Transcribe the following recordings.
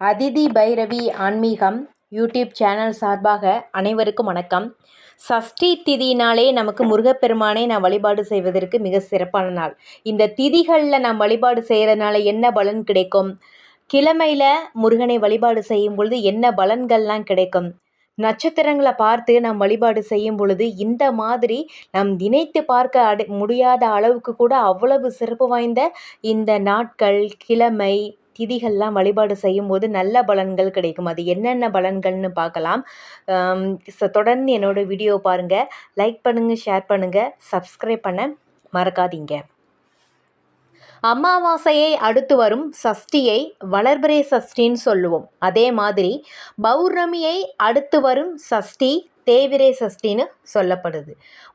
அதிதி பைரவி ஆன்மீகம் YouTube channel சார்பாக அனைவருக்கும் வணக்கம். சஷ்டி திதினாலே நமக்கு முருகப்பெருமானை நாம் வழிபாடு செய்வதற்கு மிக சிறப்பான நாள். இந்த திதிகளில் நாம் வழிபாடு செய்கிறதுனால என்ன பலன் கிடைக்கும்? கிழமையில் முருகனை வழிபாடு செய்யும் பொழுது என்ன பலன்கள்லாம் கிடைக்கும்? நட்சத்திரங்களை பார்த்து நாம் வழிபாடு செய்யும் பொழுது இந்த மாதிரி நாம் நினைத்து பார்க்க அடை முடியாத அளவுக்கு கூட அவ்வளவு சிறப்பு வாய்ந்த இந்த நாட்கள் கிழமை திதிகள்லாம் வழிபாடு செய்யும்போது நல்ல பலன்கள் கிடைக்கும். அது என்னென்ன பலன்கள்னு பார்க்கலாம். தொடர்ந்து என்னோடய வீடியோ பாருங்கள் லைக் பண்ணுங்கள் ஷேர் பண்ணுங்கள் சப்ஸ்கிரைப் பண்ண மறக்காதீங்க. அமாவாசையை அடுத்து வரும் சஷ்டியை வளர்பிறை சஷ்டின்னு சொல்லுவோம். அதே மாதிரி பௌர்ணமியை அடுத்து வரும் சஷ்டி தேவிரை சஷ்டின்னு சொல்லப்படுது.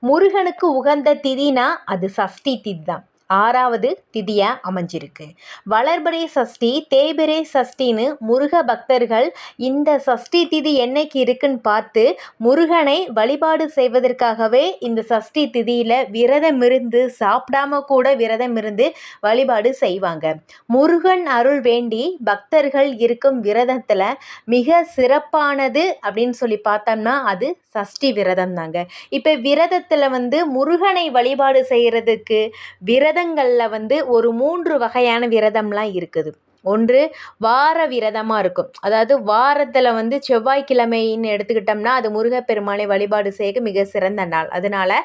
முருகனுக்கு உகந்த திதினா அது சஷ்டி திதி தான். ஆறாவது திதியாக அமைஞ்சிருக்கு. வளர்பிறை சஷ்டி தேய்பிறை சஷ்டின்னு முருக பக்தர்கள் இந்த சஷ்டி திதி என்னைக்கு இருக்குன்னு பார்த்து முருகனை வழிபாடு செய்வதற்காகவே இந்த சஷ்டி திதியில் விரதம் இருந்து சாப்பிடாம கூட விரதம் இருந்து வழிபாடு செய்வாங்க. முருகன் அருள் வேண்டி பக்தர்கள் இருக்கும் விரதத்தில் மிக சிறப்பானது அப்படின்னு சொல்லி பார்த்தோம்னா அது சஷ்டி விரதம் தாங்க இப்போ விரதத்தில் வந்து முருகனை வழிபாடு செய்கிறதுக்கு விரத விரதங்களில் வந்து ஒரு மூன்று வகையான விரதம்லாம் இருக்குது. ஒன்று வார விரதமாக இருக்கும். அதாவது வாரத்தில் வந்து செவ்வாய்க்கிழமைன்னு எடுத்துக்கிட்டோம்னா அது முருகப்பெருமானை வழிபாடு செய்ய மிக சிறந்த நாள். அதனால்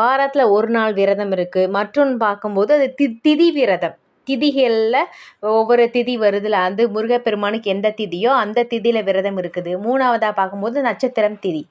வாரத்தில் ஒரு நாள் விரதம் இருக்குது மற்றொன்று பார்க்கும்போது அது தி திதி விரதம். திதிகளில் ஒவ்வொரு திதி வருதுல அது முருகப்பெருமானுக்கு எந்த திதியோ அந்த திதியில் விரதம் இருக்குது. மூணாவதாக பார்க்கும்போது நட்சத்திரம் திதி.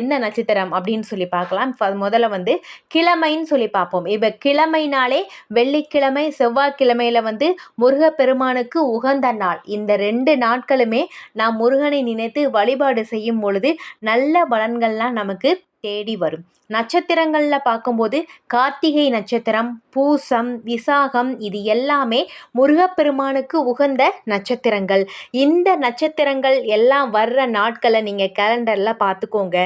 என்ன நட்சத்திரம் அப்படின்னு சொல்லி பார்க்கலாம். முதல்ல வந்து கிழமைன்னு சொல்லி பார்ப்போம். இப்போ கிழமைனாலே வெள்ளிக்கிழமை செவ்வாய்க்கிழமையில் வந்து முருகப்பெருமானுக்கு உகந்த நாள். இந்த ரெண்டு நாட்களுமே நாம் முருகனை நினைத்து வழிபாடு செய்யும் பொழுது நல்ல பலன்கள்லாம் நமக்கு தேடி வரும். நட்சத்திரங்களில் பார்க்கும்போது கார்த்திகை நட்சத்திரம் பூசம் விசாகம் இது எல்லாமே முருகப்பெருமானுக்கு உகந்த நட்சத்திரங்கள். இந்த நட்சத்திரங்கள் எல்லாம் வர்ற நாட்களை நீங்கள் கேலண்டரில் பார்த்துக்கோங்க.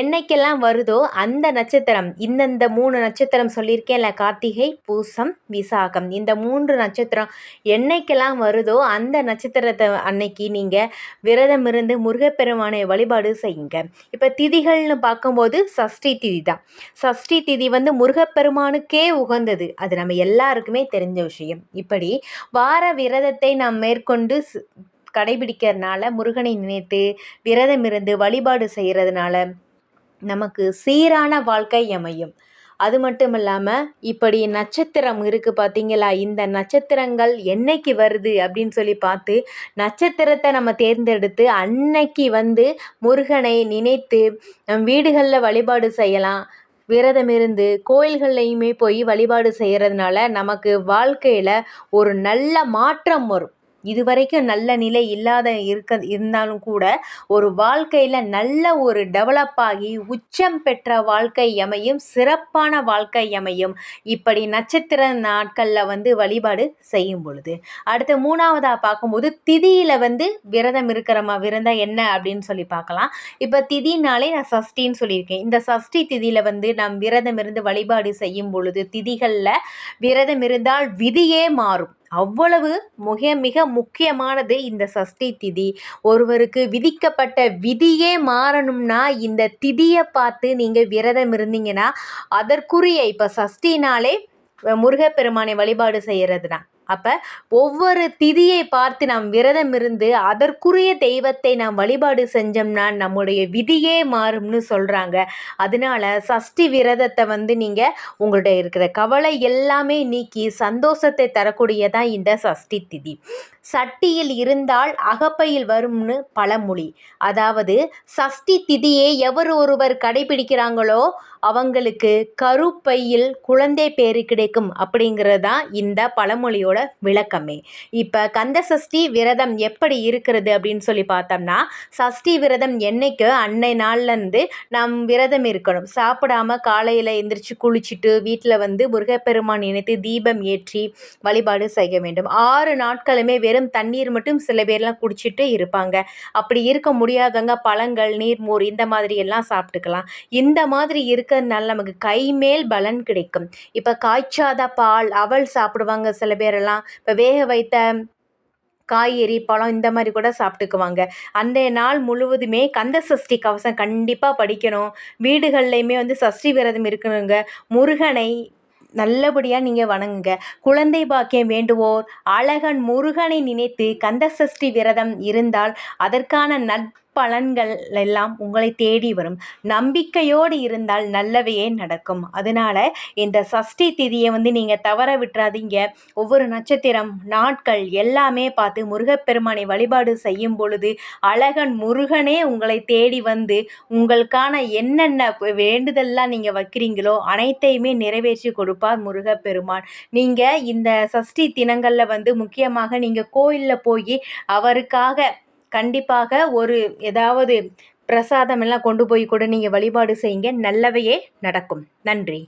என்னைக்கெல்லாம் வருதோ அந்த நட்சத்திரம் இந்தந்த மூணு நட்சத்திரம் சொல்லியிருக்கேன்ல கார்த்திகை பூசம் விசாகம். இந்த மூன்று நட்சத்திரம் என்னைக்கெல்லாம் வருதோ அந்த நட்சத்திரத்தை அன்னைக்கு நீங்கள் விரதம் இருந்து முருகப்பெருமானை வழிபாடு செய்யுங்க. இப்போ திதிகள்னு பார்க்கும்போது சஷ்டி திதி தான். சஷ்டி திதி வந்து முருகப்பெருமானுக்கே உகந்தது. அது நம்ம எல்லாருக்குமே தெரிஞ்ச விஷயம். இப்படி வார விரதத்தை நாம் மேற்கொண்டு கடைபிடிக்கிறதுனால முருகனை நினைத்து விரதம் இருந்து வழிபாடு செய்கிறதுனால நமக்கு சீரான வாழ்க்கை அமையும். அது மட்டும் இல்லாமல் இப்படி நட்சத்திரம் இருக்குது பார்த்தீங்களா இந்த நட்சத்திரங்கள் என்னைக்கு வருது அப்படின்னு சொல்லி பார்த்து நட்சத்திரத்தை நம்ம தேர்ந்தெடுத்து அன்னைக்கு வந்து முருகனை நினைத்து நம் வீடுகளில் வழிபாடு செய்யலாம். விரதம் இருந்து கோயில்கள்லையுமே போய் வழிபாடு செய்கிறதுனால நமக்கு வாழ்க்கையில் ஒரு நல்ல மாற்றம் வரும். இதுவரைக்கும் நல்ல நிலை இல்லாத இருக்க இருந்தாலும் கூட ஒரு வாழ்க்கையில் நல்ல ஒரு டெவலப் ஆகி உச்சம் பெற்ற வாழ்க்கை அமையும் சிறப்பான வாழ்க்கை அமையும். இப்படி நட்சத்திர நாட்களில் வந்து வழிபாடு செய்யும் பொழுது அடுத்து மூணாவதாக பார்க்கும்போது திதியில் வந்து விரதம் இருக்கிறமா விரதம் என்ன அப்படின்னு சொல்லி பார்க்கலாம். இப்போ திதினாலே நான் சஷ்டின்னு சொல்லியிருக்கேன். இந்த சஷ்டி திதியில் வந்து நாம் விரதம் இருந்து வழிபாடு செய்யும் பொழுது திதிகளில் விரதம் இருந்தால் விதியே மாறும். அவ்வளவு மிக மிக முக்கியமானது இந்த சஷ்டி திதி. ஒருவருக்கு விதிக்கப்பட்ட விதியே மாறணும்னா இந்த திதியை பார்த்து நீங்கள் விரதம் இருந்தீங்கன்னா அதற்குரிய இப்போ சஷ்டினாலே முருகப்பெருமானை வழிபாடு செய்கிறது தான் அப்போ ஒவ்வொரு திதியை பார்த்து நாம் விரதம் இருந்து அதற்குரிய தெய்வத்தை நாம் வழிபாடு செஞ்சோம்னா நம்முடைய விதியே மாறும்னு சொல்கிறாங்க அதனால சஷ்டி விரதத்தை வந்து நீங்கள் உங்கள்கிட்ட இருக்கிற கவலை எல்லாமே நீக்கி சந்தோஷத்தை தரக்கூடியதான் இந்த சஷ்டி திதி. சட்டியில் இருந்தால் அகப்பையில் வரும்னு பழமொழி. அதாவது சஷ்டி திதியை எவர் ஒருவர் கடைபிடிக்கிறாங்களோ அவங்களுக்கு கருப்பையில் குழந்தை பேரு கிடைக்கும் அப்படிங்கிறது தான் இந்த பழமொழியோட விளக்கமே. இப்போ கந்த சஷ்டி விரதம் எப்படி இருக்கிறது அப்படின்னு சொல்லி பார்த்தோம்னா சஷ்டி விரதம் என்னைக்கு அன்னை நாள்லேருந்து நம் விரதம் இருக்கணும். சாப்பிடாம காலையில் எந்திரிச்சு குளிச்சுட்டு வீட்டில் வந்து முருகப்பெருமான் இணைத்து தீபம் ஏற்றி வழிபாடு செய்ய வேண்டும். ஆறு நாட்களுமே வெறும் தண்ணீர் மட்டும் சில பேர்லாம் குடிச்சிட்டு இருப்பாங்க. அப்படி இருக்க முடியாதவங்க பழங்கள் நீர்மோர் இந்த மாதிரி எல்லாம் சாப்பிட்டுக்கலாம். இந்த மாதிரி இருக்கிறதுனால நமக்கு கைமேல் பலன் கிடைக்கும். இப்போ காய்ச்சாத பால் அவள் சாப்பிடுவாங்க சில பேர் சாப்பிடலாம் இப்போ வேக வைத்த காய்கறி பழம் இந்த மாதிரி கூட சாப்பிட்டுக்குவாங்க. அந்த நாள் முழுவதுமே கந்த சஷ்டி கவசம் கண்டிப்பாக படிக்கணும். வீடுகள்லையுமே வந்து சஷ்டி விரதம் இருக்கணுங்க. முருகனை நல்லபடியாக நீங்கள் வணங்குங்க. குழந்தை பாக்கியம் வேண்டுவோர் அழகன் முருகனை நினைத்து கந்த சஷ்டி விரதம் இருந்தால் அதற்கான நற்பலன்கள் எல்லாம் உங்களை தேடி வரும். நம்பிக்கையோடு இருந்தால் நல்லவையே நடக்கும். அதனால இந்த சஷ்டி திதியை வந்து நீங்கள் தவற விட்டுறாதீங்க. ஒவ்வொரு நட்சத்திரம் நாட்கள் எல்லாமே பார்த்து முருகப்பெருமானை வழிபாடு செய்யும் பொழுது அழகன் முருகனே உங்களை தேடி வந்து உங்களுக்கான என்னென்ன வேண்டுதல்லாம் நீங்கள் வைக்கிறீங்களோ அனைத்தையுமே நிறைவேற்றி கொடுப்பார் முருகப்பெருமான். நீங்கள் இந்த சஷ்டி தினங்களில் வந்து முக்கியமாக நீங்கள் கோயிலில் போய் அவருக்காக கண்டிப்பாக ஒரு ஏதாவது பிரசாதம் எல்லாம் கொண்டு போய் கூட நீங்கள் வழிபாடு செய்யுங்க. நல்லவையே நடக்கும். நன்றி.